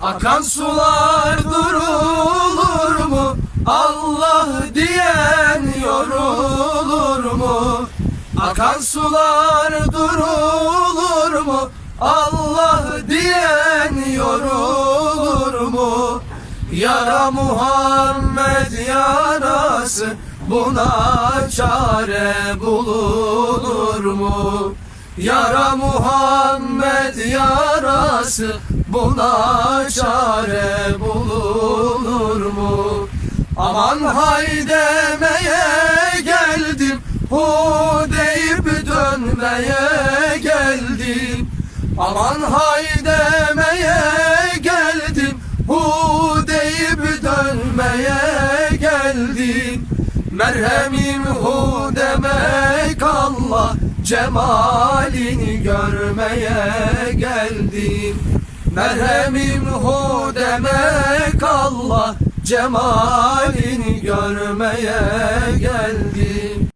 Akan sular durulur mu? Allah diyen yorulur mu? Akan sular durulur mu? Allah diyen yorulur mu? Yara Muhammed yarası Buna çare bulunur mu? Yara Muhammed yarası Buna çare bulunur mu? Aman hay demeye geldim Hu deyip dönmeye geldim Aman hay demeye geldim Hu deyip dönmeye geldim Merhemim hu Allah Cemalini görmeye geldim. Merhemim hu demek Allah Cemalini görmeye geldim